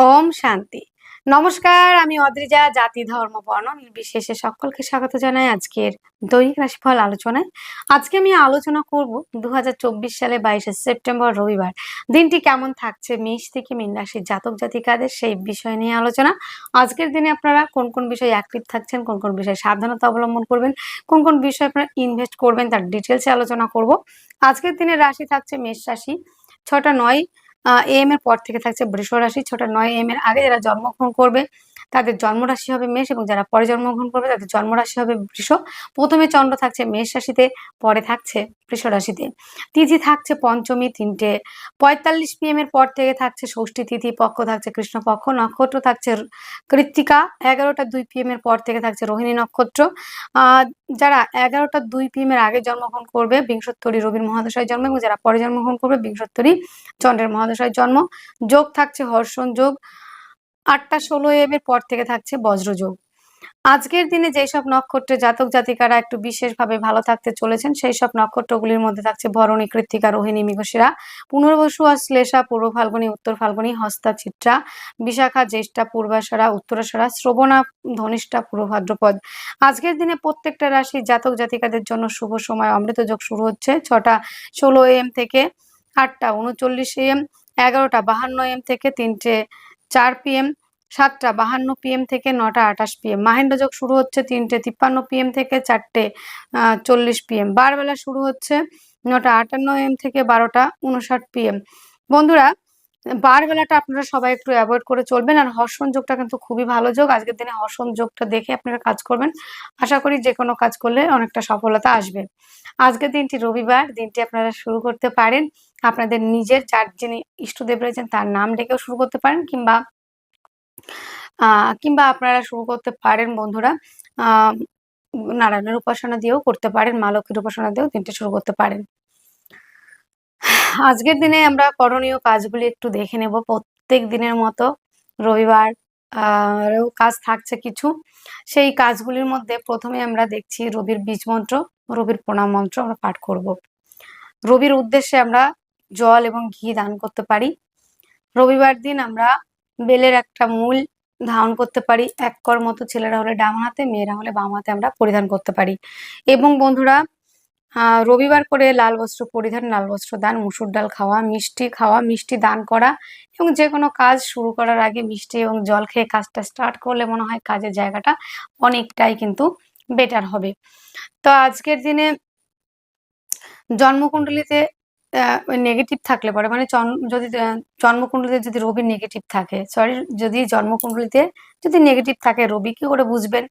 ওম শান্তি। নমস্কার, আমি অদ্রিজা, জাতি, ধর্ম, বর্ণ, নির্বিশেষে সকলকে স্বাগত জানাই আজকের দৈনিক রাশিফল আলোচনায়। আজকে আমি আলোচনা করব দুহাজার চব্বিশ সালে বাইশে সেপ্টেম্বর, রবিবার। দিনটি কেমন থাকছে? মেষ থেকে মীন রাশির জাতক জাতিকাদের সেই বিষয় নিয়ে আলোচনা। আজকের দিনে আপনারা কোন কোন বিষয়ে অ্যাক্টিভ থাকছেন, কোন কোন বিষয়ে সাবধানতা অবলম্বন করবেন, কোন কোন বিষয়ে আপনারা ইনভেস্ট করবেন, তার ডিটেলসে আলোচনা করব। আজকের দিনের রাশি থাকছে মেষ রাশি। ছটা নয় এম এর পর থেকে থাকছে বৃষ রাশি, ছোট নয় এম এর আগে যারা জন্মগ্রহণ করবে, তাদের জন্মরাশি হবে মেষ এবং যারা পরে জন্মগ্রহণ করবে, তাদের জন্মরাশি হবে বৃষ। প্রথমে চন্দ্র থাকছে মেষ রাশিতে, পরে থাকছে বৃষ রাশিতে। তিথি থাকছে পঞ্চমী তিনটে। পঁয়তাল্লিশ পিএম এর পর থেকে থাকছে ষষ্ঠী তিথি, পক্ষ থাকছে কৃষ্ণ কৃষ্ণপক্ষ নক্ষত্র থাকছে কৃত্তিকা। এগারোটা দুই পিএম এর পর থেকে থাকছে রোহিণী নক্ষত্র। যারা এগারোটা দুই পিএম এর আগে জন্মগ্রহণ করবে, বিংশোত্তরী রবির মহাদশায় জন্ম এবং যারা পরে জন্মগ্রহণ করবে, বিংশোত্তরী চন্দ্রের মহাদশায় জন্ম। যোগ থাকছে হর্ষণ যোগ। আটটা ষোলো এম এর পর থেকে থাকছে বজ্রযোগ আজকের দিনে যেই সব নক্ষত্রে জাতক জাতিকারা একটু বিশেষভাবে ভালো থাকতে চলেছেন সেই সব নক্ষত্রগুলির মধ্যে থাকছে ভরণী, কৃত্তিকা, রোহিণী, মিঘশিরা পুনর্বসু আর শ্লেষা, পূর্ব ফাল্গুনী, উত্তর ফাল্গুনী হস্তা চিত্রা বিশাখা, জ্যেষ্ঠা, পূর্বাশারা, উত্তরাশারা, শ্রবণা, ধনিষ্ঠা, পূর্ব ভাদ্রপদ। আজকের দিনে প্রত্যেকটা রাশি জাতক জাতিকাদের জন্য শুভ সময়। অমৃত যোগ শুরু হচ্ছে ছটা ষোলো এম থেকে আটটা উনচল্লিশ এম, এগারোটা বাহান্ন এম থেকে তিনটে চার পিএম সাতটা বাহান্ন পিএম থেকে নটা আঠাশ পিএম মাহেন্দ্র যোগ শুরু হচ্ছে তিনটে, তিপ্পান্ন পিএম থেকে চারটে চল্লিশ পিএম বারবেলা শুরু হচ্ছে নটা আটান্ন এম থেকে বারোটা উনষাট পিএম বন্ধুরা বার বেলাটা আপনারা সবাই একটু অ্যাভয়েড করে চলবেন। আর হর্ষণ যোগটা কিন্তু খুবই ভালো যোগ। আজকের দিনে হর্ষণ যোগটা দেখে আপনারা কাজ করবেন। আশা করি যে কোনো কাজ করলে অনেকটা সফলতা আসবে। আজকের দিনটি রবিবার, দিনটি আপনারা শুরু করতে পারেন। আপনাদের নিজের যার যিনি ইষ্টদেব রয়েছেন, তার নাম ডেকেও শুরু করতে পারেন কিংবা কিংবা আপনারা শুরু করতে পারেন বন্ধুরা নারায়ণের উপাসনা দিয়েও করতে পারেন, মা লক্ষ্মীর উপাসনা দিয়েও দিনটি শুরু করতে পারেন। আজকের দিনে আমরা করণীয় কাজগুলি একটু দেখে নেব। প্রত্যেক দিনের মতো রবিবার কাজ থাকছে কিছু। সেই কাজগুলির মধ্যে প্রথমে আমরা দেখছি রবির বীজ মন্ত্র, রবির প্রণাম মন্ত্র আমরা পাঠ করব। রবির উদ্দেশ্যে আমরা জল এবং ঘি দান করতে পারি। রবিবার দিন আমরা বেলের একটা মূল ধারণ করতে পারি। এক কর মতো ছেলেরা হলে ডান হাতে, মেয়েরা হলে বাম হাতে আমরা পরিধান করতে পারি। এবং বন্ধুরা রবিবার করে লাল বস্ত্র পরিধান, লাল বস্ত্র দান, মুসুর ডাল খাওয়া, মিষ্টি খাওয়া, মিষ্টি দান করা এবং যে কোনো কাজ শুরু করার আগে মিষ্টি এবং জল খেয়ে কাজটা স্টার্ট করলে মনে হয় কাজের জায়গাটা অনেকটাই কিন্তু বেটার হবে। তো আজকের দিনে জন্মকুণ্ডলিতে নেগেটিভ থাকলে পরে। মানে যদি জন্মকুণ্ডলিতে যদি রবি নেগেটিভ থাকে সরি যদি জন্মকুণ্ডলিতে যদি নেগেটিভ থাকে, রবি কি করে বুঝবেন?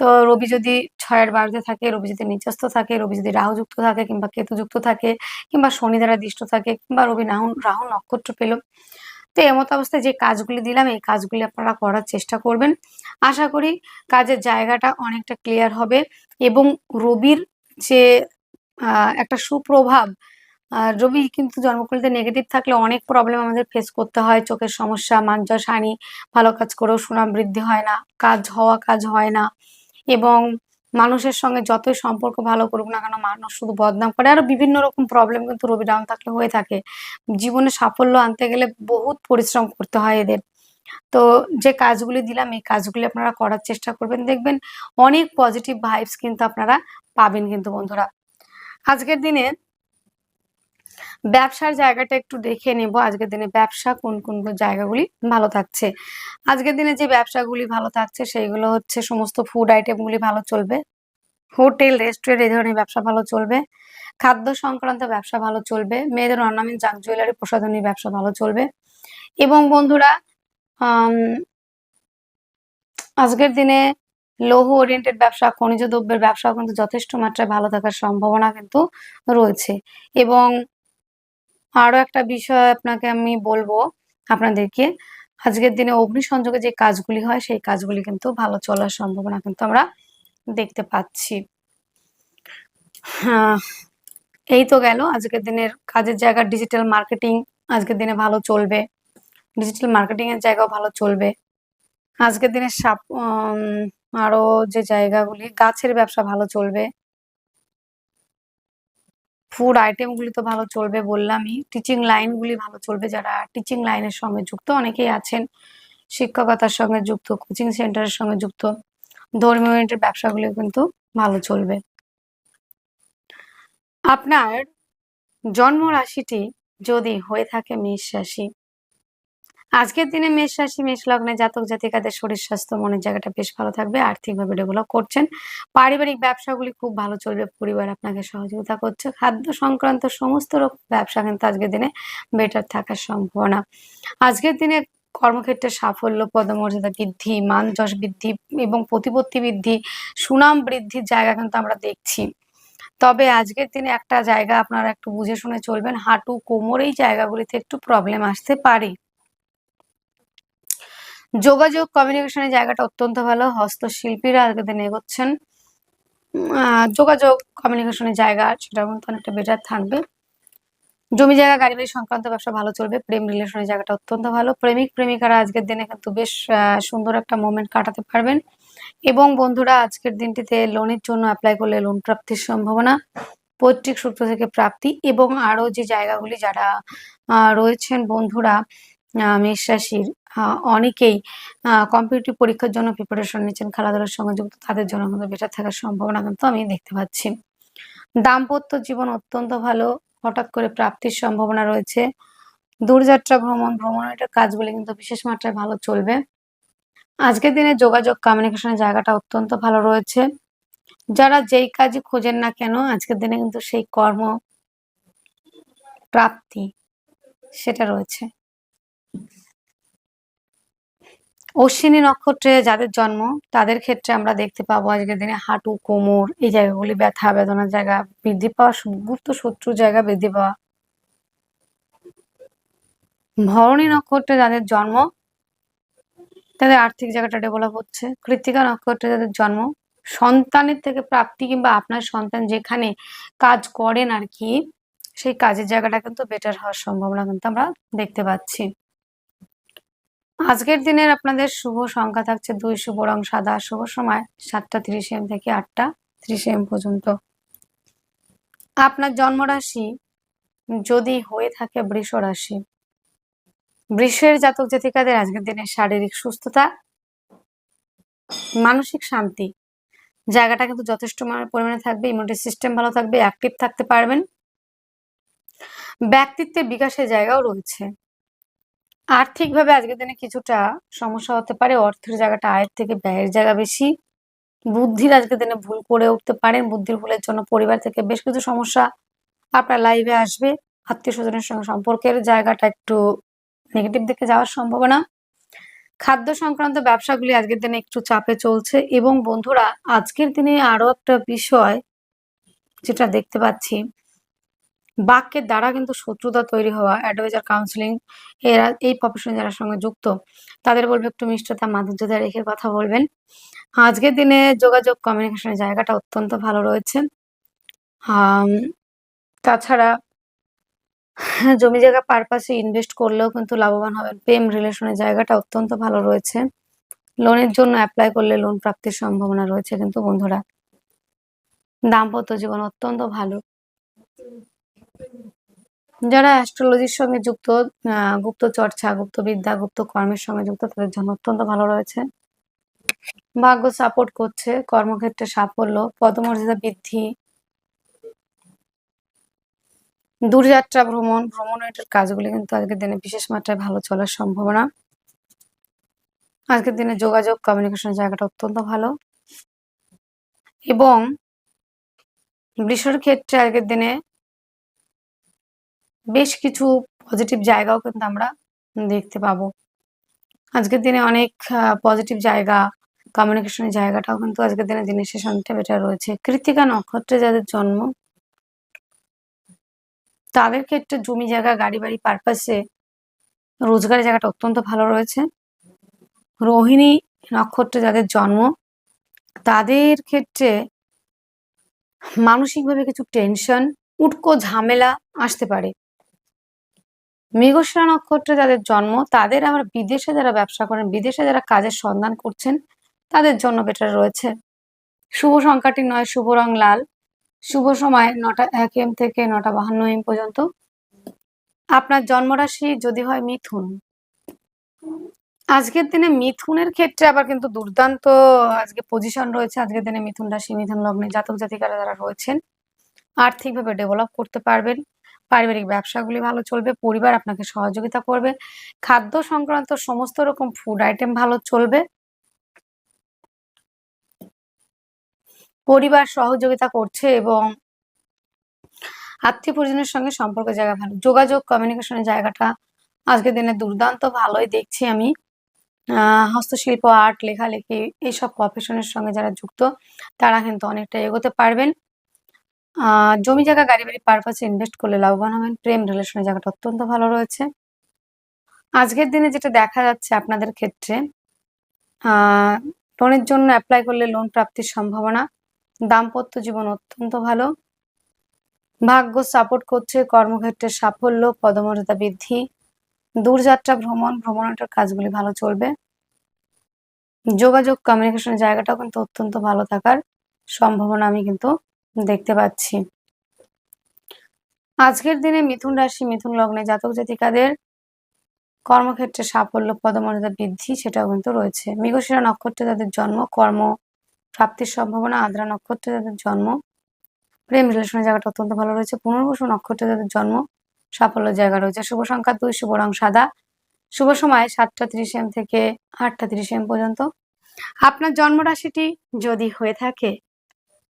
তো রবি যদি ছয়ের বাড়িতে থাকে, রবি যদি নিচস্থ থাকে, রবি যদি রাহুযুক্ত থাকে কিংবা কেতুযুক্ত থাকে, কিংবা শনি দ্বারা দৃষ্ট থাকে, কিংবা রবি রাহু রাহু নক্ষত্র পেল। তো এমত অবস্থায় যে কাজগুলি দিলাম, এই কাজগুলি আপনারা করার চেষ্টা করবেন। আশা করি কাজের জায়গাটা অনেকটা ক্লিয়ার হবে এবং রবির যে একটা সুপ্রভাব রবি কিন্তু জন্মকুলিতে নেগেটিভ থাকলে অনেক প্রবলেম আমাদের ফেস করতে হয়। চোখের সমস্যা মাঞ্জস হানি ভালো কাজ করেও সুনাম বৃদ্ধি হয় না, কাজ হওয়া কাজ হয় না এবং মানুষের সঙ্গে যতই সম্পর্ক ভালো করুক না কেন, মানুষ শুধু বদনাম করে। আরও বিভিন্ন রকম প্রবলেম কিন্তু রবি ডাউন থাকলে হয়ে থাকে। জীবনে সাফল্য আনতে গেলে বহুত পরিশ্রম করতে হয় এদের। তো যে কাজগুলি দিলাম, এই কাজগুলি আপনারা করার চেষ্টা করবেন। দেখবেন অনেক পজিটিভ ভাইবস কিন্তু আপনারা পাবেন কিন্তু বন্ধুরা। আজকের দিনে ব্যবসার জায়গাটা একটু দেখে নেব, আজকের দিনে ব্যবসা কোন কোন জায়গাগুলি ভালো থাকছে। আজকের দিনে যে ব্যবসাগুলি ভালো থাকছে সেইগুলো হচ্ছে সমস্ত ফুড আইটেমগুলি ভালো চলবে। হোটেল রেস্টুরেন্ট এই ধরনের ব্যবসা ভালো চলবে। খাদ্য সংক্রান্ত ব্যবসা ভালো চলবে। মেয়েদের অর্নামেন্ট জাক জুয়েলারি প্রসাধনী ব্যবসা ভালো চলবে। এবং বন্ধুরা আজকের দিনে লৌহ ওরিয়েন্টেড ব্যবসা, খনিজ দ্রব্যের ব্যবসাও কিন্তু যথেষ্ট মাত্রায় ভালো থাকার সম্ভাবনা কিন্তু রয়েছে। এবং আরও একটা বিষয় আপনাকে আমি বলব আপনাদেরকে। আজকের দিনে অগ্নিসংযোগে যে কাজগুলি হয়, সেই কাজগুলি কিন্তু ভালো চলার সম্ভাবনা কিন্তু আমরা দেখতে পাচ্ছি। এই তো গেল। আজকের দিনের কাজের জায়গা ডিজিটাল মার্কেটিং আজকের দিনে ভালো চলবে। ডিজিটাল মার্কেটিং এর জায়গাও ভালো চলবে। আজকের দিনে সাপ আরও যে জায়গাগুলি, গাছের ব্যবসা ভালো চলবে। ফুড আইটেমগুলি তো ভালো চলবে বললামই। টিচিং লাইনগুলি ভালো চলবে যারা টিচিং লাইনের সঙ্গে যুক্ত, অনেকেই আছেন শিক্ষকতার সঙ্গে যুক্ত কোচিং সেন্টারের সঙ্গে যুক্ত। ধর্মীয় ইউনিটের ব্যবসাগুলি কিন্তু ভালো চলবে। আপনার জন্ম রাশিটি যদি হয়ে থাকে মেষ রাশি আজকের দিনে মেষ রাশি, মেষ লগ্নে জাতক জাতিকাদের শরীর স্বাস্থ্য, মনের জায়গাটা বেশ ভালো থাকবে। আর্থিকভাবে ডেভেলপ করছেন। পারিবারিক ব্যবসাগুলি খুব ভালো চলবে। পরিবার আপনাকে সহযোগিতা করছে। খাদ্য সংক্রান্ত সমস্ত রকম ব্যবসা কিন্তু আজকের দিনে বেটার থাকার সম্ভাবনা। আজকের দিনে কর্মক্ষেত্রে সাফল্য, পদমর্যাদা বৃদ্ধি মান যশ বৃদ্ধি এবং প্রতিপত্তি বৃদ্ধি, সুনাম বৃদ্ধির জায়গা কিন্তু আমরা দেখছি। তবে আজকের দিনে একটা জায়গা আপনারা একটু বুঝে শুনে চলবেন। হাঁটু কোমর এই জায়গাগুলিতে একটু প্রবলেম আসতে পারে। যোগাযোগ কমিউনিকেশনের জায়গাটা অত্যন্ত ভালো। হস্তশিল্পীরা দিনে এগোচ্ছেন। যোগাযোগ কমিউনিকেশনের জায়গা সেটা কিন্তু অনেকটা বেটার থাকবে। জমি জায়গা, গাড়ি বাড়ি সংক্রান্ত ব্যবসা ভালো চলবে। প্রেম রিলেশনের জায়গাটা অত্যন্ত ভালো। প্রেমিক, প্রেমিকারা আজকের দিনে কিন্তু বেশ সুন্দর একটা মোমেন্ট কাটাতে পারবেন। এবং বন্ধুরা, আজকের দিনটিতে লোনের জন্য অ্যাপ্লাই করলে লোন প্রাপ্তির সম্ভাবনা, পৈতৃক সূত্র থেকে প্রাপ্তি এবং আরও যে জায়গাগুলি যারা রয়েছেন বন্ধুরা মেষ রাশির অনেকেই কম্পিটিটিভ পরীক্ষার জন্য প্রিপারেশন নিচ্ছেন, খেলাধুলার সঙ্গে যুক্ত, তাদের জন্য কিন্তু বেটার থাকার সম্ভাবনা কিন্তু আমি দেখতে পাচ্ছি। দাম্পত্য জীবন অত্যন্ত ভালো, হঠাৎ করে প্রাপ্তির সম্ভাবনা রয়েছে। দূরযাত্রা ভ্রমণ ভ্রমণের কাজগুলি কিন্তু বিশেষ মাত্রায় ভালো চলবে। আজকের দিনে যোগাযোগ কমিউনিকেশনের জায়গাটা অত্যন্ত ভালো রয়েছে। যারা যেই কাজই খোঁজেন না কেন, আজকের দিনে কিন্তু সেই কর্ম প্রাপ্তি সেটা রয়েছে। অশ্বিনী নক্ষত্রে যাদের জন্ম, তাদের ক্ষেত্রে আমরা দেখতে পাবো আজকের দিনে হাঁটু, কোমর, এই জায়গাগুলি ব্যথা, বেদনার জায়গা বৃদ্ধি পাওয়া, গুপ্ত শত্রুর জায়গা বৃদ্ধি পাওয়া। ভরণী নক্ষত্রে যাদের জন্ম, তাদের আর্থিক জায়গাটা ডেভেলপ হচ্ছে। কৃত্তিকা নক্ষত্রে যাদের জন্ম, সন্তানের থেকে প্রাপ্তি কিংবা আপনার সন্তান যেখানে কাজ করেন আর কি, সেই কাজের জায়গাটা কিন্তু বেটার হওয়ার সম্ভাবনা কিন্তু আমরা দেখতে পাচ্ছি। আজকের দিনের আপনাদের শুভ সংখ্যা থাকছে দুই, শুভ রং সাদা। শুভ সময় সাতটা তিরিশ এম থেকে আটটা ত্রিশ এম পর্যন্ত। আপনার জন্মরাশি যদি হয়ে থাকে বৃষ রাশি। বৃষের জাতক জাতিকাদের আজকের দিনে শারীরিক সুস্থতা, মানসিক শান্তি। জায়গাটা কিন্তু যথেষ্ট পরিমাণে থাকবে ইমিউনিটি সিস্টেম ভালো থাকবে অ্যাক্টিভ থাকতে পারবেন। ব্যক্তিত্বের বিকাশের জায়গাও রয়েছে। আর্থিকভাবে আজকের দিনে কিছুটা সমস্যা হতে পারে। অর্থের জায়গাটা আয়ের থেকে ব্যয়ের জায়গা বেশি। বুদ্ধির আজকের দিনে ভুল করে উঠতে পারেন। বুদ্ধির ভুলের জন্য পরিবার থেকে বেশ কিছু সমস্যা আপনার লাইভে আসবে। আত্মীয় স্বজনের সঙ্গে সম্পর্কের জায়গাটা একটু নেগেটিভ দিকে যাওয়ার সম্ভাবনা। খাদ্য সংক্রান্ত ব্যবসাগুলি আজকের দিনে একটু চাপে চলছে এবং বন্ধুরা, আজকের দিনে আরও একটা বিষয় যেটা দেখতে পাচ্ছি বাক্যের দ্বারা কিন্তু শত্রুতা তৈরি হওয়া অ্যাডভাইজার কাউন্সিলিং এরা এই প্রফেশনে যারা সঙ্গে যুক্ত, তাদের বলবে একটু মিষ্টতা, মাধুর্যতা রেখে কথা বলবেন। আজকের দিনে যোগাযোগ কমিউনিকেশনের জায়গাটা অত্যন্ত ভালো রয়েছে। তাছাড়া জমি জায়গা পারপাসে ইনভেস্ট করলেও কিন্তু লাভবান হবেন। প্রেম রিলেশনের জায়গাটা অত্যন্ত ভালো রয়েছে। লোনের জন্য অ্যাপ্লাই করলে লোন প্রাপ্তির সম্ভাবনা রয়েছে কিন্তু বন্ধুরা। দাম্পত্য জীবন অত্যন্ত ভালো। যারা অ্যাস্ট্রোলজির সঙ্গে যুক্ত গুপ্ত চর্চা, গুপ্ত বিদ্যা, গুপ্ত কর্মের সঙ্গে যুক্ত, তাদের জন্য অত্যন্ত ভালো রয়েছে। ভাগ্য সাপোর্ট করছে, কর্মক্ষেত্রে সাফল্য, পদমর্যাদা বৃদ্ধি, দূরযাত্রা, ভ্রমণ ভ্রমণের কাজগুলি কিন্তু আজকের দিনে বিশেষ মাত্রায় ভালো চলার সম্ভাবনা। আজকের দিনে যোগাযোগ কমিউনিকেশন জায়গাটা অত্যন্ত ভালো। এবং বৃষর ক্ষেত্রে আজকের দিনে বেশ কিছু পজিটিভ জায়গাও কিন্তু আমরা দেখতে পাবো। আজকের দিনে অনেক পজিটিভ জায়গা কমিউনিকেশনের জায়গাটাও কিন্তু আজকের দিনে দিনের শেষ অনেকটা বেটার রয়েছে। কৃত্তিকা নক্ষত্রে যাদের জন্ম, তাদের ক্ষেত্রে জমি জায়গা, গাড়ি বাড়ি পারপাসে রোজগারের জায়গাটা অত্যন্ত ভালো রয়েছে। রোহিণী নক্ষত্রে যাদের জন্ম, তাদের ক্ষেত্রে মানসিকভাবে কিছু টেনশন উটকো ঝামেলা আসতে পারে। মৃগশিরা নক্ষত্রে যাদের জন্ম, তাদের আবার বিদেশে যারা ব্যবসা করেন, বিদেশে যারা কাজের সন্ধান করছেন, তাদের জন্য বেটার রয়েছে। শুভ সংখ্যাটি নয়, শুভ রং লাল। শুভ সময় নটা, এক এম থেকে নটা বাহান্ন এম পর্যন্ত। আপনার জন্মরাশি যদি হয় মিথুন। আজকের দিনে মিথুনের ক্ষেত্রে আবার কিন্তু দুর্দান্ত আজকে পজিশন রয়েছে। আজকের দিনে মিথুন রাশি, মিথুন লগ্নে জাতক জাতিকারা যারা রয়েছেন, আর্থিকভাবে ডেভেলপ করতে পারবেন। পারিবারিক ব্যবসাগুলি ভালো চলবে, পরিবার আপনাকে সহযোগিতা করবে, খাদ্য সংক্রান্ত সমস্ত রকম ফুড আইটেম ভালো চলবে। পরিবার সহযোগিতা করছে এবং আত্মীয় পরিজনের সঙ্গে সম্পর্ক জায়গা ভালো। যোগাযোগ কমিউনিকেশনের জায়গাটা আজকের দিনে দুর্দান্ত, ভালোই দেখছি আমি। হস্তশিল্প আর্ট লেখালেখি, এইসব প্রফেশনের সঙ্গে যারা যুক্ত, তারা কিন্তু অনেকটা এগোতে পারবেন। জমি জায়গা, গাড়ি বাড়ি পারপাসে ইনভেস্ট করলে লাভবান হবেন। প্রেম রিলেশনের জায়গাটা অত্যন্ত ভালো রয়েছে। আজকের দিনে যেটা দেখা যাচ্ছে আপনাদের ক্ষেত্রে লোনের জন্য অ্যাপ্লাই করলে লোন প্রাপ্তির সম্ভাবনা, দাম্পত্য জীবন অত্যন্ত ভালো। ভাগ্য সাপোর্ট করছে, কর্মক্ষেত্রে সাফল্য, পদমর্যাদা বৃদ্ধি, দূরযাত্রা, ভ্রমণ ভ্রমণের কাজগুলি ভালো চলবে। যোগাযোগ কমিউনিকেশনের জায়গাটাও কিন্তু অত্যন্ত ভালো থাকার সম্ভাবনা আমি কিন্তু দেখতে পাচ্ছি। আজকের দিনে মিথুন রাশি, মিথুন লগ্নে জাতক জাতিকাদের কর্মক্ষেত্রে সাফল্য, পদমর্যাদা বৃদ্ধি সেটাও কিন্তু রয়েছে। মৃগশিরা নক্ষত্রে যাদের জন্ম, কর্ম প্রাপ্তির সম্ভাবনা, আদ্রা নক্ষত্রে যাদের জন্ম, প্রেম রিলেশনের জায়গাটা অত্যন্ত ভালো রয়েছে। পুনর্বসু নক্ষত্রে যাদের জন্ম, সাফল্যের জায়গা রয়েছে। শুভ সংখ্যা দুই, শুভ রং সাদা। শুভ সময় সাতটা তিরিশ এম থেকে আটটা তিরিশ এম পর্যন্ত। আপনার জন্ম রাশিটি যদি হয়ে থাকে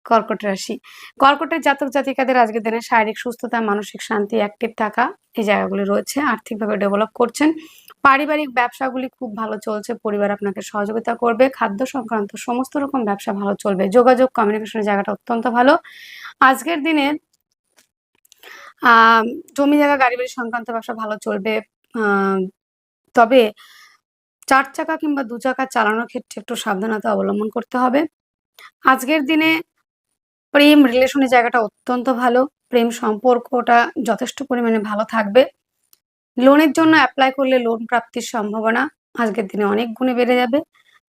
কর্কট রাশি। কর্কটের জাতক জাতিকাদের আজকের দিনে শারীরিক সুস্থতা, মানসিক শান্তি অ্যাক্টিভ থাকা এই জায়গাগুলি রয়েছে, আর্থিকভাবে ডেভেলপ করছেন। পারিবারিক ব্যবসাগুলি খুব ভালো চলছে, পরিবার আপনাকে সহযোগিতা করবে, খাদ্য সংক্রান্ত সমস্ত রকম ব্যবসা ভালো চলবে, যোগাযোগ কমিউনিকেশনের জায়গাটা অত্যন্ত ভালো। আজকের দিনে জমি জায়গা গাড়ি বাড়ি সংক্রান্ত ব্যবসা ভালো চলবে তবে চার চাকা কিংবা দু চাকা চালানোর ক্ষেত্রে একটু সাবধানতা অবলম্বন করতে হবে। আজকের দিনে প্রেম রিলেশনের জায়গাটা অত্যন্ত ভালো। প্রেম সম্পর্কটা যথেষ্ট পরিমাণে ভালো থাকবে। লোনের জন্য অ্যাপ্লাই করলে লোন প্রাপ্তির সম্ভাবনা আজকের দিনে অনেক গুণে বেড়ে যাবে।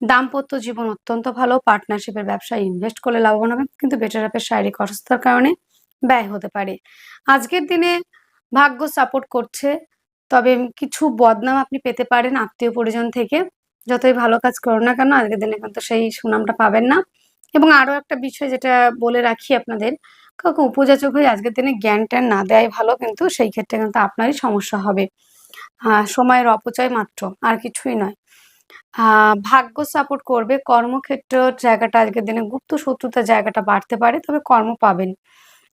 দাম্পত্য জীবন অত্যন্ত ভালো। পার্টনারশিপের ব্যবসায় ইনভেস্ট করলে লাভবান হবে, কিন্তু বেটার আপের শারীরিক অসুস্থতার কারণে ব্যয় হতে পারে। আজকের দিনে ভাগ্য সাপোর্ট করছে, তবে কিছু বদনাম আপনি পেতে পারেন আত্মীয় পরিজন থেকে। যতই ভালো কাজ করো না কেন, আজকের দিনে কিন্তু সেই সুনামটা পাবেন না। এবং আরও একটা বিষয় যেটা বলে রাখি আপনাদের কাউকে উপযাচক হয়ে আজকের দিনে জ্ঞান ট্যান না দেয় ভালো, কিন্তু সেই ক্ষেত্রে কিন্তু আপনারই সমস্যা হবে। সময়ের অপচয় মাত্র, আর কিছুই নয়। ভাগ্য সাপোর্ট করবে, কর্মক্ষেত্র জায়গাটা আজকের দিনে গুপ্ত শত্রুতার জায়গাটা বাড়তে পারে, তবে কর্ম পাবেন।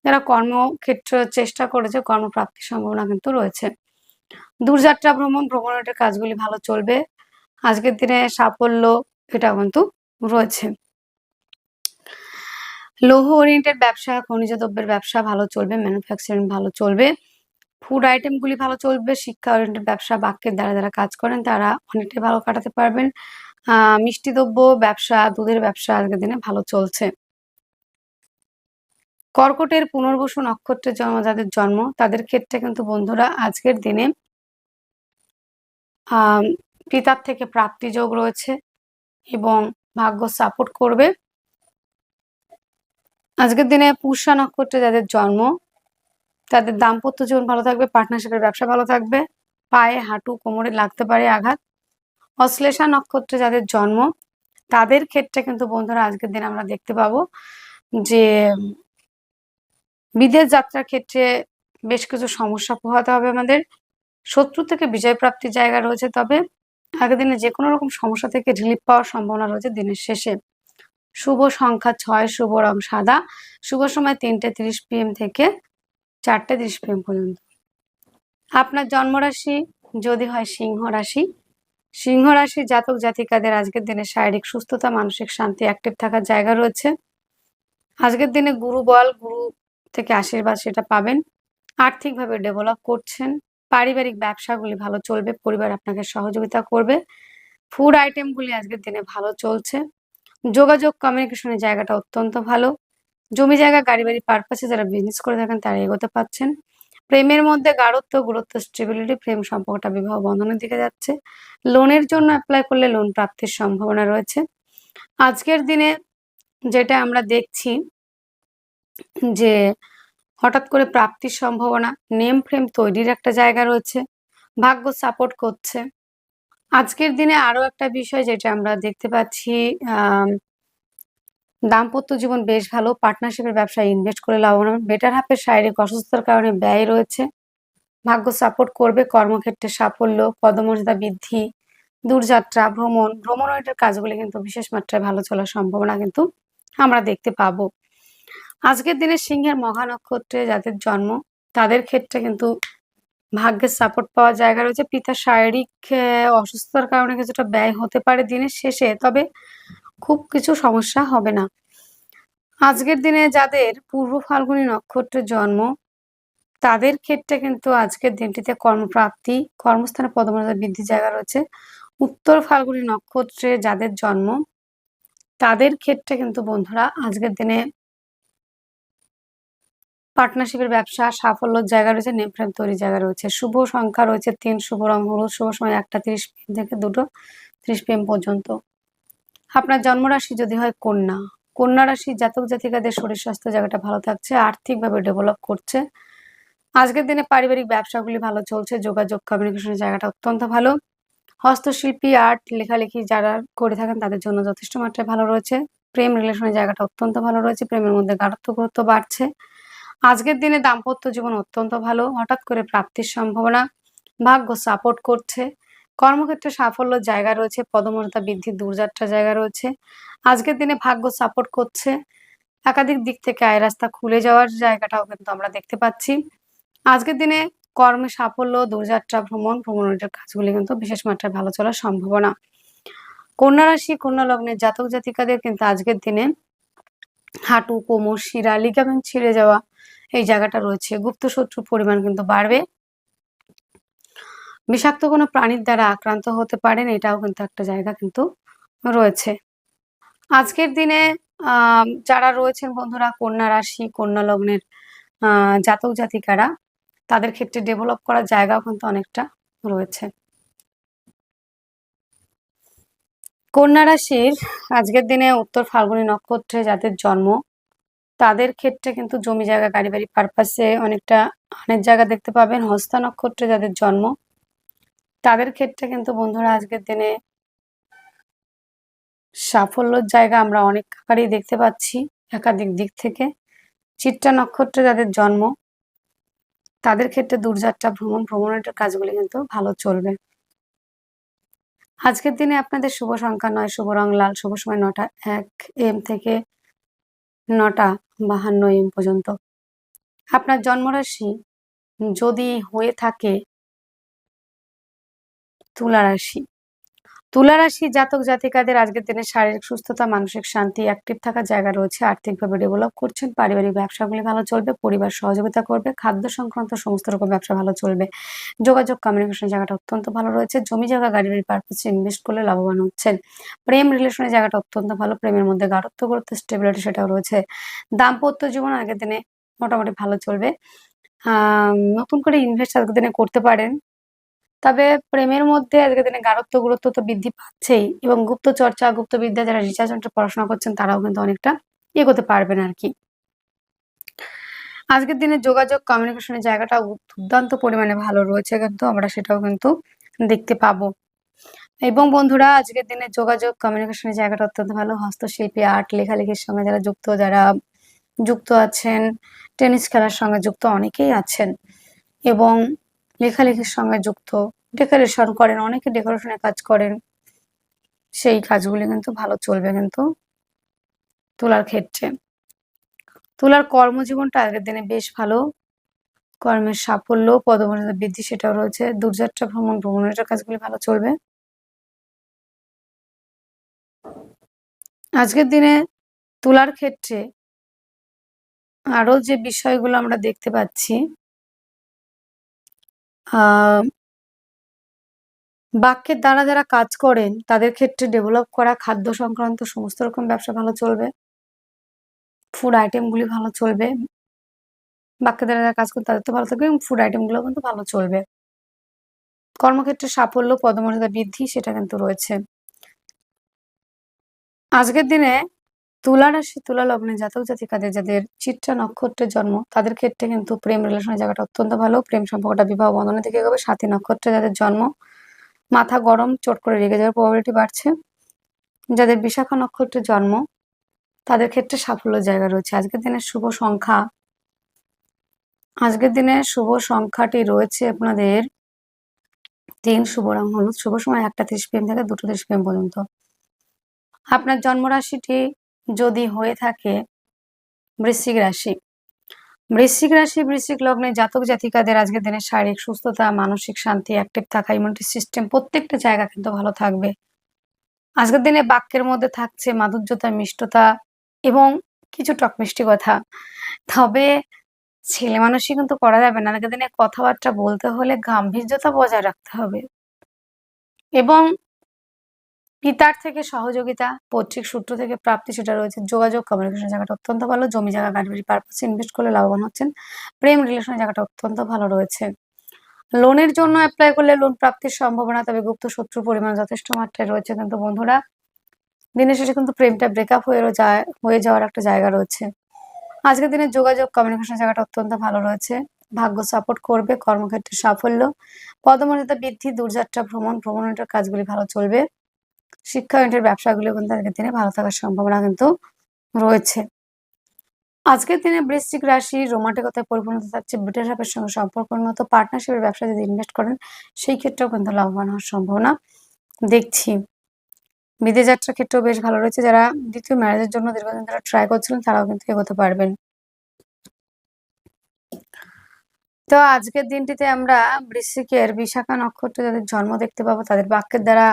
যারা কর্মক্ষেত্র চেষ্টা করেছে, কর্মপ্রাপ্তির সম্ভাবনা কিন্তু রয়েছে। দূরযাত্রা ভ্রমণ, ভ্রমণের কাজগুলি ভালো চলবে। আজকের দিনে সাফল্য এটা কিন্তু রয়েছে। লৌহ ওরিয়েন্টেড ব্যবসা খনিজ দ্রব্যের ব্যবসা ভালো চলবে, ম্যানুফ্যাকচারিং ভালো চলবে, ফুড আইটেমগুলি ভালো চলবে শিক্ষা ওরিয়েন্টেড ব্যবসা বাক্যের দ্বারা যারা কাজ করেন, তারা অনেকটাই ভালো কাটাতে পারবেন। মিষ্টি দ্রব্য ব্যবসা, দুধের ব্যবসা আজকের দিনে ভালো চলছে। কর্কটের পুনর্বসু নক্ষত্রের জন্ম, যাদের জন্ম, তাদের ক্ষেত্রে কিন্তু বন্ধুরা আজকের দিনে পিতার থেকে প্রাপ্তি যোগ রয়েছে এবং ভাগ্য সাপোর্ট করবে। আজকের দিনে পুষা নক্ষত্রে যাদের জন্ম, তাদের দাম্পত্য জীবন ভালো থাকবে পার্টনারশিপের ব্যবসা ভালো থাকবে, পায়ে, হাঁটু, কোমরে লাগতে পারে আঘাত। অশ্লেষা নক্ষত্রে যাদের জন্ম, তাদের ক্ষেত্রে কিন্তু বন্ধুরা আজকের দিনে আমরা দেখতে পাবো যে, বিদেশ যাত্রার ক্ষেত্রে বেশ কিছু সমস্যা পোহাতে হবে আমাদের। শত্রু থেকে বিজয় প্রাপ্তির জায়গা রয়েছে তবে, আগের দিনে যে কোনো রকম সমস্যা থেকে রিলিফ পাওয়ার সম্ভাবনা রয়েছে দিনের শেষে। শুভ সংখ্যা ছয়, শুভ রং সাদা। শুভ সময় তিনটে তিরিশ পিএম থেকে চারটে তিরিশ পিএম পর্যন্ত। আপনার জন্মরাশি যদি হয় সিংহ রাশি। সিংহ রাশি জাতক জাতিকাদের আজকের দিনে শারীরিক সুস্থতা, মানসিক শান্তি অ্যাক্টিভ থাকার জায়গা রয়েছে। আজকের দিনে গুরু বল, গুরু থেকে আশীর্বাদ সেটা পাবেন। আর্থিকভাবে ডেভেলপ করছেন। পারিবারিক ব্যবসাগুলি ভালো চলবে, পরিবার আপনাকে সহযোগিতা করবে। ফুড আইটেমগুলি আজকের দিনে ভালো চলছে। যোগাযোগ কমিউনিকেশনের জায়গাটা অত্যন্ত ভালো। জমি জায়গা, গাড়ি বাড়ি পারপাসে যারা বিজনেস করে থাকেন, তারা এগোতে পাচ্ছেন প্রেমের মধ্যে গাঢ়ত্ব, গুরুত্ব স্টেবিলিটি প্রেম সম্পর্কটা বিবাহ বন্ধনের দিকে যাচ্ছে। লোনের জন্য অ্যাপ্লাই করলে লোন প্রাপ্তির সম্ভাবনা রয়েছে। আজকের দিনে যেটা আমরা দেখছি যে হঠাৎ করে প্রাপ্তির সম্ভাবনা নেম ফ্রেম তৈরির একটা জায়গা রয়েছে। ভাগ্য সাপোর্ট করছে। আজকের দিনে আরও একটা বিষয় যেটা আমরা দেখতে পাচ্ছি দাম্পত্য জীবন বেশ ভালো। পার্টনারশিপের ব্যবসায় ইনভেস্ট করে লাভবান বেটার হাফের শারীরিক অসুস্থতার কারণে ব্যয় রয়েছে। ভাগ্য সাপোর্ট করবে। কর্মক্ষেত্রে সাফল্য, পদমর্যাদা বৃদ্ধি, দূরযাত্রা, ভ্রমণ, ভ্রমণ ওরিয়েন্টেড কাজগুলি কিন্তু বিশেষ মাত্রায় ভালো চলার সম্ভাবনা কিন্তু আমরা দেখতে পাবো। আজকের দিনে সিংহের মঘা নক্ষত্রে যাদের জন্ম তাদের ক্ষেত্রে কিন্তু ভাগ্যের সাপোর্ট পাওয়ার জায়গা রয়েছে। পিতার শারীরিক অসুস্থতার কারণে কিছুটা ব্যয় হতে পারে দিনের শেষে। তবে খুব কিছু সমস্যা হবে না। আজকের দিনে যাদের পূর্ব ফাল্গুনী নক্ষত্রের জন্ম তাদের ক্ষেত্রে কিন্তু আজকের দিনটিতে কর্মপ্রাপ্তি, কর্মস্থানে পদমর্যাদা বৃদ্ধির জায়গা রয়েছে। উত্তর ফাল্গুনী নক্ষত্রে যাদের জন্ম তাদের ক্ষেত্রে কিন্তু বন্ধুরা আজকের দিনে পার্টনারশিপের ব্যবসা সাফল্যের জায়গা রয়েছে, নেম ফ্রেম তৈরির জায়গা রয়েছে। শুভ সংখ্যা রয়েছে তিন শুভ রং হলুদ, শুভ সময় ১টা ৩০ পিএম থেকে ২টো ৩০ পিএম পর্যন্ত। আপনার জন্মরাশি যদি হয় কন্যা, কন্যা রাশি জাতক জাতিকাদের শরীর স্বাস্থ্য জায়গাটা ভালো থাকছে, আর্থিকভাবে ডেভেলপ করছে। আজকের দিনে পারিবারিক ব্যবসাগুলি ভালো চলছে, যোগাযোগ কমিউনিকেশনের জায়গাটা অত্যন্ত ভালো। হস্তশিল্পী, আর্ট, লেখালেখি যারা করে থাকেন তাদের জন্য যথেষ্ট মাত্রায় ভালো রয়েছে। প্রেম রিলেশনের জায়গাটা অত্যন্ত ভালো রয়েছে, প্রেমের মধ্যে গাঢ়ত্ব গুরুত্ব বাড়ছে। আজকের দিনে দাম্পত্য জীবন অত্যন্ত ভালো, হঠাৎ করে প্রাপ্তির সম্ভাবনা, ভাগ্য সাপোর্ট করছে। কর্মক্ষেত্রে সাফল্য জায়গা রয়েছে, পদমর্যাদা বৃদ্ধির দূরযাত্রার জায়গা রয়েছে। আজকের দিনে ভাগ্য সাপোর্ট করছে। একাধিক দিক থেকে আয় রাস্তা খুলে যাওয়ার জায়গাটাও কিন্তু আমরা দেখতে পাচ্ছি। আজকের দিনে কর্মে সাফল্য, দূরযাত্রা, ভ্রমণ, ভ্রমণের কাজগুলি কিন্তু বিশেষ মাত্রায় ভালো চলার সম্ভাবনা। কন্যা রাশি, কন্যা লগ্নের জাতক জাতিকাদের কিন্তু আজকের দিনে হাঁটু, কোমর, শিরা, লিগামেন্ট ছিঁড়ে যাওয়া এই জায়গাটা রয়েছে। গুপ্ত শত্রুর পরিমাণ কিন্তু বাড়বে। বিষাক্ত কোনো প্রাণীর দ্বারা আক্রান্ত হতে পারেন এটাও কিন্তু একটা জায়গা কিন্তু রয়েছে। আজকের দিনে যারা রয়েছেন বন্ধুরা কন্যা রাশি, কন্যা লগ্নের জাতক জাতিকারা তাদের ক্ষেত্রে ডেভেলপ করার জায়গাও কিন্তু অনেকটা রয়েছে। কন্যা রাশির আজকের দিনে উত্তর ফাল্গুনী নক্ষত্রে যাদের জন্ম তাদের ক্ষেত্রে কিন্তু জমি জায়গা গাড়ি বাড়ি পারপাসে অনেকটা হানের জায়গা দেখতে পাবেন। হস্তা নক্ষত্রে যাদের জন্ম তাদের ক্ষেত্রে কিন্তু বন্ধুরা আজকের দিনে সাফল্যর জায়গা আমরা অনেক আকারেই দেখতে পাচ্ছি একাধিক দিক থেকে। চিত্রা নক্ষত্রে যাদের জন্ম তাদের ক্ষেত্রে দূরযাত্রা, ভ্রমণ, ভ্রমণের কাজগুলি কিন্তু ভালো চলবে। আজকের দিনে আপনাদের শুভ সংখ্যা নয় শুভ রং লাল, শুভ সময় ৯টা ১ এম থেকে ৯টা ৫২ এম পর্যন্ত। আপনার জন্মরাশি যদি হয়ে থাকে তুলা রাশি। তুলা রাশির জাতক জাতিকাদের আজকের দিনে শারীরিক সুস্থতা, মানসিক শান্তি, অ্যাক্টিভ থাকার জায়গা রয়েছে। আর্থিকভাবে ডেভেলপ করছেন। পারিবারিক ব্যবসাগুলি ভালো চলবে। পরিবার সহযোগিতা করবে। খাদ্য সংক্রান্ত সমস্ত রকম ব্যবসা ভালো চলবে। যোগাযোগ কমিউনিকেশনের জায়গাটা অত্যন্ত ভালো রয়েছে। জমি জায়গা গাড়ি বাড়ি পারপাসে ইনভেস্ট করলে লাভবান হচ্ছেন। প্রেম রিলেশনের জায়গাটা অত্যন্ত ভালো। প্রেমের মধ্যে গাঢ়ত্ব গুরুত্ব স্টেবিলিটি সেটাও রয়েছে। দাম্পত্য জীবন আগের দিনে মোটামুটি ভালো চলবে। নতুন করে ইনভেস্ট আজকের দিনে করতে পারেন। তবে প্রেমের মধ্যে আজকের দিনে গাঢ়ত্ব গুরুত্ব তো বৃদ্ধি পাচ্ছেই এবং গুপ্ত চর্চা, গুপ্তবিদ্যা যারা রিসার্চ সেন্টারে পড়াশোনা করছেন তারাও কিন্তু অনেকটা এগোতে পারবেন আর কি আজকের দিনে যোগাযোগ কমিউনিকেশনের জায়গাটা দুর্দান্ত পরিমাণে ভালো রয়েছে কিন্তু আমরা সেটাও কিন্তু দেখতে পাবো। এবং বন্ধুরা আজকের দিনে যোগাযোগ কমিউনিকেশনের জায়গাটা অত্যন্ত ভালো। হস্তশিল্পী, আর্ট, লেখালেখির সঙ্গে যারা যুক্ত, যারা যুক্ত আছেন, টেনিস খেলার সঙ্গে যুক্ত অনেকেই আছেন এবং লেখালেখির সঙ্গে যুক্ত, ডেকোরেশন করেন, অনেকে ডেকোরেশনের কাজ করেন। সেই কাজগুলি কিন্তু ভালো চলবে কিন্তু তুলার ক্ষেত্রে। তুলার কর্মজীবনটা আগের দিনে বেশ ভালো। কর্মের সাফল্য, পদমর্যাদা বৃদ্ধি সেটাও রয়েছে। দূরযাত্রা, ভ্রমণ, ভ্রমণের কাজগুলি ভালো চলবে। আজকের দিনে তুলার ক্ষেত্রে আরও যে বিষয়গুলো আমরা দেখতে পাচ্ছি বাক্যের দ্বারা যারা কাজ করেন তাদের ক্ষেত্রে ডেভেলপ করা খাদ্য সংক্রান্ত সমস্ত রকম ব্যবসা ভালো চলবে। ফুড আইটেমগুলি ভালো চলবে। বাক্যের দ্বারা যারা কাজ করেন তাদের তো ভালো থাকবে এবং ফুড আইটেমগুলো কিন্তু ভালো চলবে। কর্মক্ষেত্রে সাফল্য, পদমর্যাদা বৃদ্ধি সেটা কিন্তু রয়েছে। আজকের দিনে তুলা রাশি, তুলা লগ্নে জাতক জাতিকাদের যাদের চিত্রা নক্ষত্রের জন্ম তাদের ক্ষেত্রে কিন্তু প্রেম রিলেশনের জায়গাটা অত্যন্ত ভালো। প্রেম সম্পর্কটা বিবাহ বন্ধনের দিকে এগোবে। সাথী নক্ষত্রে যাদের জন্ম মাথা গরম চট করে রেগে যাওয়ার প্রবাবিলিটি বাড়ছে যাদের বিশাখা নক্ষত্রের জন্ম তাদের ক্ষেত্রে সাফল্য জায়গা রয়েছে আজকের দিনের শুভ সংখ্যা আজকের দিনে শুভ সংখ্যাটি রয়েছে আপনাদের তিন শুভ রং হলুদ শুভ সময় একটা ত্রিশ পিএম থেকে দুটো ত্রিশ পিএম পর্যন্ত আপনার জন্মরাশিটি যদি হয়ে থাকে বৃশ্চিক রাশি। বৃশ্চিক রাশি, বৃশ্চিক লগ্নে জাতক জাতিকাদের আজকের দিনে শারীরিক সুস্থতা, মানসিক শান্তি অ্যাক্টিভ থাকা ইমিউনিটি সিস্টেম প্রত্যেকটা জায়গা কিন্তু ভালো থাকবে। আজকের দিনে বাক্যের মধ্যে থাকছে মাধুর্যতা, মিষ্টতা এবং কিছু টক মিষ্টি কথা। তবে ছেলে মানুষই কিন্তু করা যাবে না। আজকের দিনে কথাবার্তা বলতে হলে গাম্ভীর্যতা বজায় রাখতে হবে। এবং পিতার থেকে সহযোগিতা, পৈতৃক সূত্র থেকে প্রাপ্তি সেটা রয়েছে। যোগাযোগ কমিউনিকেশন জায়গাটা অত্যন্ত ভালো। জমি জায়গা, গাড়ি বাড়ি পারপাসে ইনভেস্ট করলে লাভবান হচ্ছেন। প্রেম রিলেশনের জায়গাটা অত্যন্ত ভালো রয়েছে। লোনের জন্য অ্যাপ্লাই করলে লোন প্রাপ্তির সম্ভাবনা, তবে গুপ্ত শত্রুর পরিমাণ যথেষ্ট মাত্রায় রয়েছে। কিন্তু বন্ধুরা, দিনের শেষে কিন্তু প্রেমটা ব্রেকআপ হয়ে যায়, হয়ে যাওয়ার একটা জায়গা রয়েছে। আজকের দিনে যোগাযোগ কমিউনিকেশন জায়গাটা অত্যন্ত ভালো রয়েছে। ভাগ্য সাপোর্ট করবে, কর্মক্ষেত্রে সাফল্য। পদমর্যাদা বৃদ্ধি, দূরযাত্রা, ভ্রমণ, ভ্রমণের কাজগুলি ভালো চলবে। শিক্ষা ইউনিটের ব্যবসাগুলো কিন্তু আজকের দিনে ভালো থাকার সম্ভাবনা কিন্তু রয়েছে। আজকের দিনে বৃশ্চিক রাশি রোমান্টিকতায় পরিপূর্ণতা থাকছে ব্রিটিশ হাবের সঙ্গে সম্পর্ক উন্নত পার্টনারশিপের ব্যবসা যদি ইনভেস্ট করেন, সেই ক্ষেত্রেও কিন্তু লাভবান হওয়ার সম্ভাবনা দেখছি। বিদেশ যাত্রার ক্ষেত্রেও বেশ ভালো রয়েছে, যারা দ্বিতীয় ম্যারেজের জন্য দীর্ঘদিন তারা ট্রাই করছিলেন, তারাও কিন্তু এগোতে পারবেন। তো আজকের দিনটিতে আমরা বৃশ্চিকের বিশাখা নক্ষত্রে যাদের জন্ম দেখতে পাবো, তাদের বাক্যের দ্বারা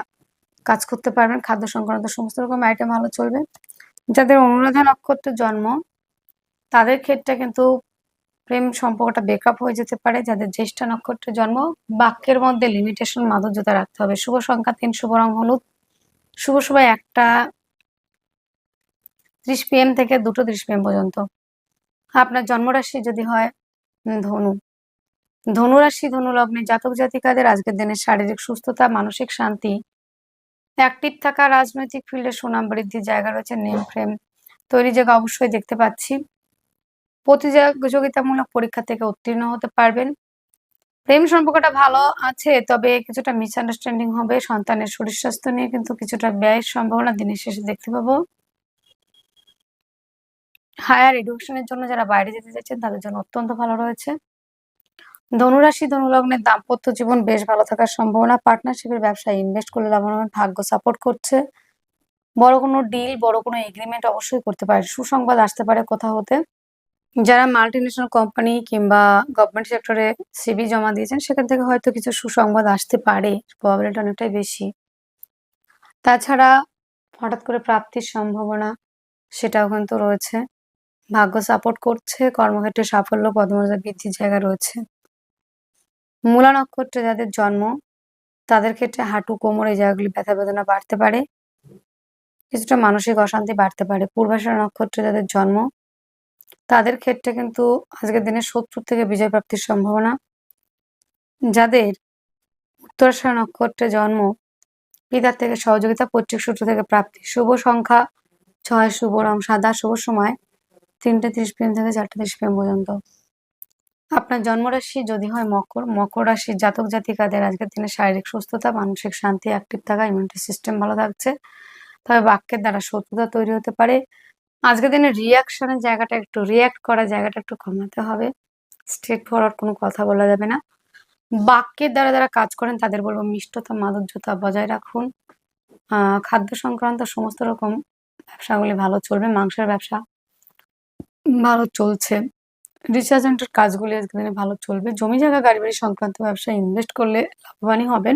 কাজ করতে পারবেন, খাদ্য সংক্রান্ত সমস্ত রকম আইটেম ভালো চলবে। যাদের অনুরাধা নক্ষত্রের জন্ম, তাদের ক্ষেত্রে কিন্তু প্রেম সম্পর্কটা ব্রেকআপ হয়ে যেতে পারে। যাদের জ্যেষ্ঠ নক্ষত্রের জন্ম, বাক্যের মধ্যে লিমিটেশন মাধুর্যতা রাখতে হবে। শুভ সংখ্যা তিন, শুভ রং হলুদ। শুভ সময় একটা, ত্রিশ পিএম থেকে দুটো ত্রিশ পিএম পর্যন্ত। আপনার জন্মরাশি যদি হয় ধনু। ধনুরাশি ধনু লগ্নে জাতক জাতিকাদের আজকের দিনে শারীরিক সুস্থতা, মানসিক শান্তি অ্যাক্টিভ থাকা রাজনৈতিক ফিল্ডে সুনাম বৃদ্ধির জায়গা রয়েছে নেম ফ্রেম তৈরি জায়গা অবশ্যই দেখতে পাচ্ছি। প্রতিযোগিতামূলক পরীক্ষা থেকে উত্তীর্ণ হতে পারবেন। প্রেম সম্পর্কটা ভালো আছে, তবে কিছুটা মিসআন্ডারস্ট্যান্ডিং হবে, সন্তানের শরীর স্বাস্থ্য নিয়ে কিন্তু কিছুটা ব্যয়ের সম্ভাবনা দিনের শেষে দেখতে পাবো। হায়ার এডুকেশনের জন্য যারা বাইরে যেতে চাইছেন, তাদের জন্য অত্যন্ত ভালো রয়েছে। ধনুরাশি ধনুলগ্নের দাম্পত্য জীবন বেশ ভালো থাকার সম্ভাবনা। পার্টনারশিপের ব্যবসায় ইনভেস্ট করলে লাভবান, ভাগ্য সাপোর্ট করছে। বড় কোনো ডিল বড় কোনো এগ্রিমেন্ট অবশ্যই করতে পারে। সুসংবাদ আসতে পারে কোথাও হতে। যারা মাল্টিনেশনাল কোম্পানি কিংবা গভর্নমেন্ট সেক্টরে সিভি জমা দিয়েছেন, সেখান থেকে হয়তো কিছু সুসংবাদ আসতে পারে। প্রবাবিলিটি অনেকটাই বেশি। তাছাড়া হঠাৎ করে প্রাপ্তির সম্ভাবনা, সেটাও কিন্তু রয়েছে। ভাগ্য সাপোর্ট করছে, কর্মক্ষেত্রে সাফল্য, পদমর্যাদা বৃদ্ধির জায়গা রয়েছে। মূলা নক্ষত্রে যাদের জন্ম, তাদের ক্ষেত্রে হাঁটু, কোমর এই জায়গাগুলি ব্যথা বেদনা বাড়তে পারে, কিছুটা মানসিক অশান্তি বাড়তে পারে। পূর্বাশারা নক্ষত্রে যাদের জন্ম, তাদের ক্ষেত্রে কিন্তু আজকের দিনে শত্রুর থেকে বিজয় প্রাপ্তির সম্ভাবনা। যাদের উত্তরাশারা নক্ষত্রে জন্ম, পিতার থেকে সহযোগিতা, পৈতৃক সূত্র থেকে প্রাপ্তি। শুভ সংখ্যা, ছয় শুভ রং সাদা, শুভ সময় তিনটে ত্রিশ পিএম থেকে চারটে ত্রিশ পিএম পর্যন্ত। আপনার জন্মরাশি যদি হয় মকর মকর রাশির জাতক জাতিকাদের আজকের দিনে শারীরিক সুস্থতা, মানসিক শান্তি অ্যাক্টিভ থাকা ইমিউনিটি সিস্টেম ভালো থাকছে। তবে বাক্যের দ্বারা শত্রুতা তৈরি হতে পারে। আজকের দিনে রিয়াকশনের জায়গাটা একটু রিয়াক্ট করার জায়গাটা একটু কমাতে হবে। স্ট্রেট ফরওয়ার্ড কোনো কথা বলা যাবে না। বাক্যের দ্বারা যারা কাজ করেন তাদের বলব মিষ্টতা মাধুর্যতা বজায় রাখুন। খাদ্য সংক্রান্ত সমস্ত রকম ব্যবসাগুলি ভালো চলবে, মাংসের ব্যবসা ভালো চলছে। রিচার্জেন্টের কাজগুলি আজকের দিনে ভালো চলবে। জমি জায়গা, গাড়ি বাড়ি সংক্রান্ত ব্যবসায় ইনভেস্ট করলে লাভবানই হবেন।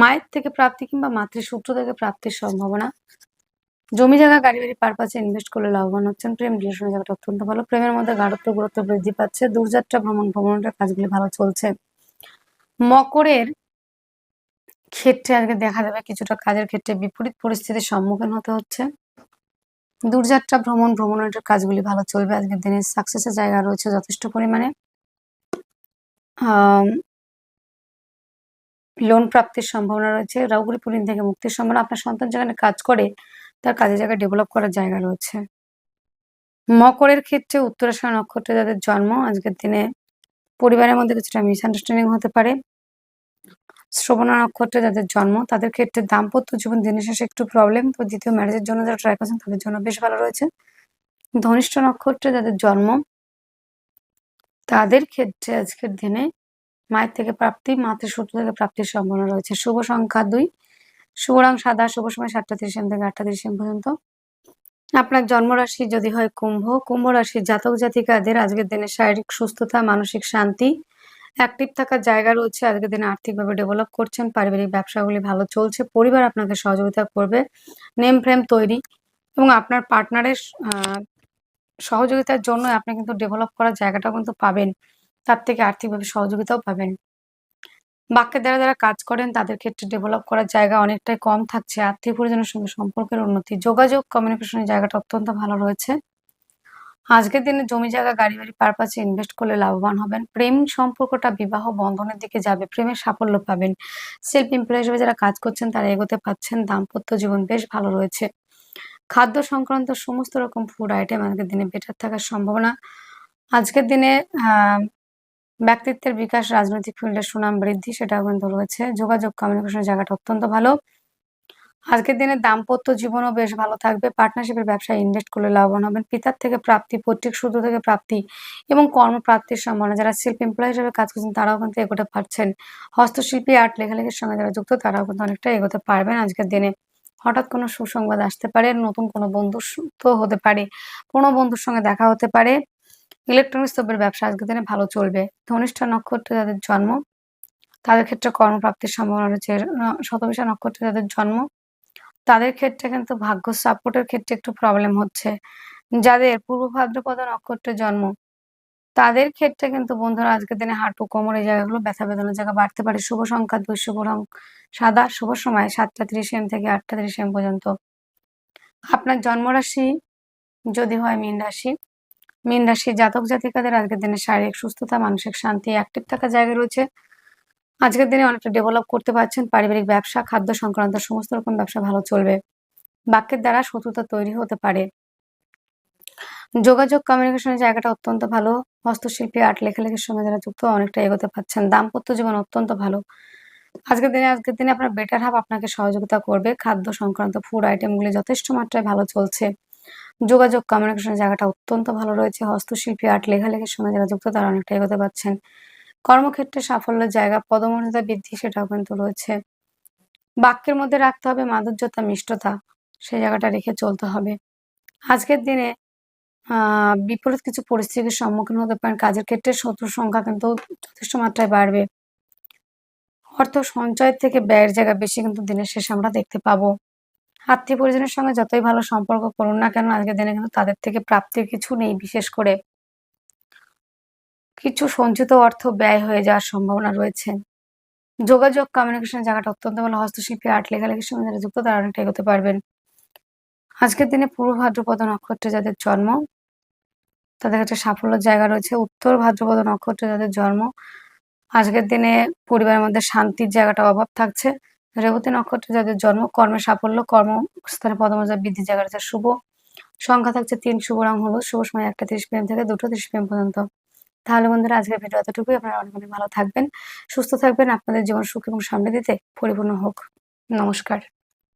মায়ের থেকে প্রাপ্তি কিংবা মাতৃসূত্র থেকে প্রাপ্তির সম্ভাবনা। জমি জায়গা, গাড়ি বাড়ি পারপাসে ইনভেস্ট করলে লাভবান হচ্ছেন প্রেম। রিলেশনের জায়গাটা অত্যন্ত ভালো। প্রেমের মধ্যে গাঢ়ত্ব গুরুত্ব বৃদ্ধি পাচ্ছে। দূরযাত্রা, ভ্রমণ, ভ্রমণের কাজগুলি ভালো চলছে। মকরের ক্ষেত্রে আজকে দেখা যাবে কিছুটা কাজের ক্ষেত্রে বিপরীত পরিস্থিতির সম্মুখীন হতে হচ্ছে। দূরযাত্রা, ভ্রমণ, ভ্রমণের কাজগুলি ভালো চলবে। আজকের দিনে সাকসেসের জায়গা রয়েছে যথেষ্ট পরিমাণে। লোন প্রাপ্তির সম্ভাবনা রয়েছে। রাউগুড়ি পুলিন থেকে মুক্তির সম্ভাবনা। আপনার সন্তান যেখানে কাজ করে, তার কাজের জায়গা ডেভেলপ করার জায়গা রয়েছে। মকরের ক্ষেত্রে উত্তরাশা নক্ষত্রে যাদের জন্ম, আজকের দিনে পরিবারের মধ্যে কিছুটা মিসআন্ডারস্ট্যান্ডিং হতে পারে। শ্রবণা নক্ষত্রে যাদের জন্ম, তাদের ক্ষেত্রে দাম্পত্য জীবন দিনের শেষে একটু প্রবলেম তো দ্বিতীয় ম্যারেজের জন্য যারা ট্রাই করছেন তাদের জন্য বেশ ভালো রয়েছে। ধনিষ্ঠ নক্ষত্রে যাদের জন্ম, তাদের ক্ষেত্রে আজকের দিনে মায়ের থেকে প্রাপ্তি মাতৃসূত্র থেকে প্রাপ্তির সম্ভাবনা রয়েছে। শুভ সংখ্যা দুই, শুভ রং সাদা, শুভ সময় সাতটা তিরিশ এম থেকে আটটা তিরিশ এম পর্যন্ত। আপনার জন্মরাশি যদি হয় কুম্ভ কুম্ভ রাশির জাতক জাতিকাদের আজকের দিনে শারীরিক সুস্থতা, মানসিক শান্তি অ্যাক্টিভ থাকার জায়গা রয়েছে, আজকের দিনে আর্থিকভাবে ডেভেলপ করছেন, পারিবারিক ব্যবসাগুলি ভালো চলছে, পরিবার আপনাকে সহযোগিতা করবে নেম ফ্রেম তৈরি এবং আপনার পার্টনারের সহযোগিতার জন্য আপনি কিন্তু ডেভেলপ করার জায়গাটাও কিন্তু পাবেন, তার থেকে আর্থিকভাবে সহযোগিতাও পাবেন। বাক্যের দ্বারা যারা কাজ করেন, তাদের ক্ষেত্রে ডেভেলপ করার জায়গা অনেকটাই কম থাকছে, আত্মীয় পরিজনের সঙ্গে সম্পর্কের উন্নতি, যোগাযোগ কমিউনিকেশনের জায়গাটা অত্যন্ত ভালো রয়েছে। আজকের দিনে জমি জায়গা গাড়ি বাড়ি পারপাসে ইনভেস্ট করলে লাভবান হবেন। প্রেম সম্পর্কটা বিবাহ বন্ধনের দিকে যাবে, প্রেমের সাফল্য পাবেন। সেলফ এমপ্লয় হিসেবে যারা কাজ করছেন, তারা এগোতে পাচ্ছেন, দাম্পত্য জীবন বেশ ভালো রয়েছে। খাদ্য সংক্রান্ত সমস্ত রকম ফুড আইটেম আজকের দিনে বেটার থাকার সম্ভাবনা। আজকের দিনে ব্যক্তিত্বের বিকাশ, রাজনৈতিক ফিল্ডের সুনাম বৃদ্ধি, সেটাও কিন্তু রয়েছে। যোগাযোগ কমিউনিকেশনের জায়গাটা অত্যন্ত ভালো। আজকের দিনে দাম্পত্য জীবনও বেশ ভালো থাকবে। পার্টনারশিপের ব্যবসায় ইনভেস্ট করলে লাভবান হবেন পিতার থেকে প্রাপ্তি, পৈতৃক সূত্র থেকে প্রাপ্তি এবং কর্মপ্রাপ্তির সম্ভাবনা। যারা শিল্প এমপ্লয় হিসেবে কাজ করছেন, তারাও কিন্তু এগোতে পারছেন। হস্তশিল্পী আর্ট লেখালেখির সঙ্গে যারা যুক্ত, তারাও কিন্তু অনেকটা এগোতে পারবেন আজকের দিনে। হঠাৎ কোনো সুসংবাদ আসতে পারে, নতুন কোনো বন্ধুত্ব হতে পারে কোনো বন্ধুর সঙ্গে দেখা হতে পারে। ইলেকট্রনিক্স দ্রব্যের ব্যবসা আজকের দিনে ভালো চলবে। ধনিষ্ঠ নক্ষত্রে যাদের জন্ম, তাদের ক্ষেত্রে কর্মপ্রাপ্তির সম্ভাবনা রয়েছে, শতবিশা নক্ষত্রে যাদের জন্ম তাদের ক্ষেত্রে কিন্তু ভাগ্য সাপোর্টের ক্ষেত্রে একটু প্রবলেম হচ্ছে। যাদের পূর্ব ভাদ্রপদ নক্ষত্রে জন্ম, তাদের ক্ষেত্রে কিন্তু বন্ধুরা আজকের দিনে হাঁটু কোমর এই জায়গাগুলো ব্যথা বেদনার জায়গা বাড়তে পারে। শুভ সংখ্যা দুই, শুভ রং সাদা, শুভ সময় সাতটা তিরিশ এম থেকে আটটা তিরিশ এম পর্যন্ত। আপনার জন্মরাশি যদি হয় মীন রাশি মীন রাশি জাতক জাতিকাদের আজকের দিনে শারীরিক সুস্থতা, মানসিক শান্তি অ্যাক্টিভ থাকার জায়গা রয়েছে। আজকের দিনে অনেকটা ডেভেলপ করতে পারছেন পারিবারিক ব্যবসা, খাদ্য সংক্রান্ত সমস্ত রকম ব্যবসা ভালো চলবে। বাক্যের দ্বারা শত্রুতা তৈরি হতে পারে। যোগাযোগ কমিউনিকেশনের জায়গাটা অত্যন্ত ভালো। হস্তশিল্পী আর্ট লেখালেখির সঙ্গে যারা যুক্ত অনেকটা এগোতে পারছেন দাম্পত্য জীবন অত্যন্ত ভালো। আজকের দিনে আজকের দিনে আপনার বেটার হাফ আপনাকে সহযোগিতা করবে। খাদ্য সংক্রান্ত ফুড আইটেমগুলি যথেষ্ট মাত্রায় ভালো চলছে। যোগাযোগ কমিউনিকেশনের জায়গাটা অত্যন্ত ভালো রয়েছে। হস্তশিল্পী আর্ট লেখালেখির সঙ্গে যারা যুক্ত তারা অনেকটা এগোতে পাচ্ছেন। কর্মক্ষেত্রে সাফল্যের জায়গা, পদমর্যাদা বৃদ্ধি সেটাও কিন্তু রয়েছে। বাক্যের মধ্যে রাখতে হবে মাধুর্যতা, মিষ্টতা, সেই জায়গাটা রেখে চলতে হবে। আজকের দিনে বিপরীত কিছু পরিস্থিতির সম্মুখীন হতে পারেন। কাজের ক্ষেত্রে শত্রুর সংখ্যা কিন্তু যথেষ্ট মাত্রায় বাড়বে। অর্থ সঞ্চয়ের থেকে ব্যয়ের জায়গা বেশি কিন্তু দিনের শেষে আমরা দেখতে পাবো। আত্মীয় পরিজনের সঙ্গে যতই ভালো সম্পর্ক করুন না কেন, আজকের দিনে কিন্তু তাদের থেকে প্রাপ্তির কিছু নেই বিশেষ করে। কিছু সঞ্চিত অর্থ ব্যয় হয়ে যাওয়ার সম্ভাবনা রয়েছে। যোগাযোগ কমিউনিকেশন জায়গাটা অত্যন্ত ভালো। হস্তশিল্পী আর্ট লেখালেখির সঙ্গে যারা যুক্ত, তারা অনেকটা এগোতে পারবেন। আজকের দিনে পূর্ব ভাদ্রপদ নক্ষত্রে যাদের জন্ম, তাদের কাছে সাফল্যের জায়গা রয়েছে। উত্তর ভাদ্রপদ নক্ষত্রে যাদের জন্ম, আজকের দিনে পরিবারের মধ্যে শান্তির জায়গাটা অভাব থাকছে। রেবতী নক্ষত্রে যাদের জন্ম, কর্মে সাফল্য, কর্মস্থানে পদমর্যাদা বৃদ্ধির জায়গা রয়েছে। শুভ সংখ্যা থাকছে তিন, শুভ রং হলুদ। শুভ সময় একটা তিরিশ পিএম থেকে দুটো তিরিশ পিএম পর্যন্ত। তাহলে বন্ধুরা, আজকের ভিডিও এতটুকুই। আপনারা অনেক অনেক ভালো থাকবেন, সুস্থ থাকবেন। আপনাদের জীবন সুখ এবং সামনে দিতে পরিপূর্ণ হোক। নমস্কার।